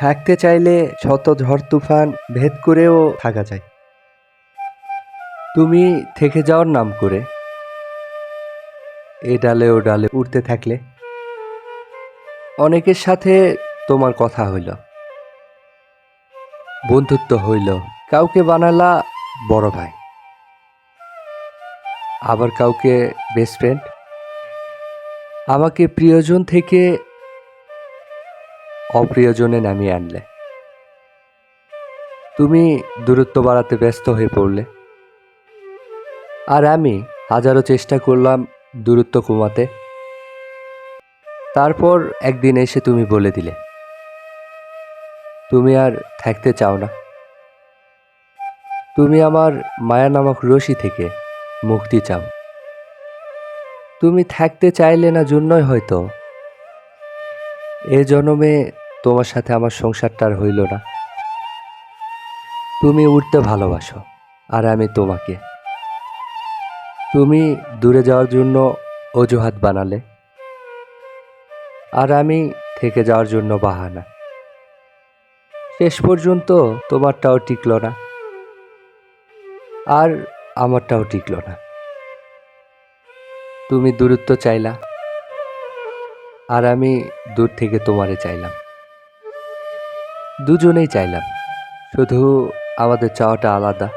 থাকতে চাইলে শত ঝড় তুফান ভেদ করেও থাকা যায়। তুমি থেকে যাওয়ার নাম করে এ ডালে ও ডালে উঠতে থাকলে অনেকের সাথে তোমার কথা হইল, বন্ধুত্ব হইল, কাউকে বানালা বড় ভাই, আবার কাউকে বেস্ট ফ্রেন্ড আমাকে প্রিয়জন থেকে অপ্রিয়জনে নামিয়ে আনলে। তুমি দূরত্ব বাড়াতে ব্যস্ত হয়ে পড়লে। আর আমি হাজারো চেষ্টা করলাম দূরত্ব কমাতে। তারপর একদিন এসে তুমি বলে দিলে, তুমি আর থাকতে চাও না। তুমি আমার মায়া নামক রশি থেকে মুক্তি চাও। তুমি থাকতে চাইলে না জন্যই হয়তো এ জন্মে তোমার সাথে আমার সংসারটা আর হইল না। তুমি উঠতে ভালোবাসো, আর আমি তোমাকে। তুমি দূরে যাওয়ার জন্য অজুহাত বানালে, আর আমি থেকে যাওয়ার জন্য বাহানা। শেষ পর্যন্ত তোমারটাও টিকলো না, আর আমারটাও টিকলো না। তুমি দূরত্ব চাইলা, আর আমি দূর থেকে তোমারে চাইলাম। দুজনেই চাইলাম। শুধু আমাদের চাওয়াটা আলাদা।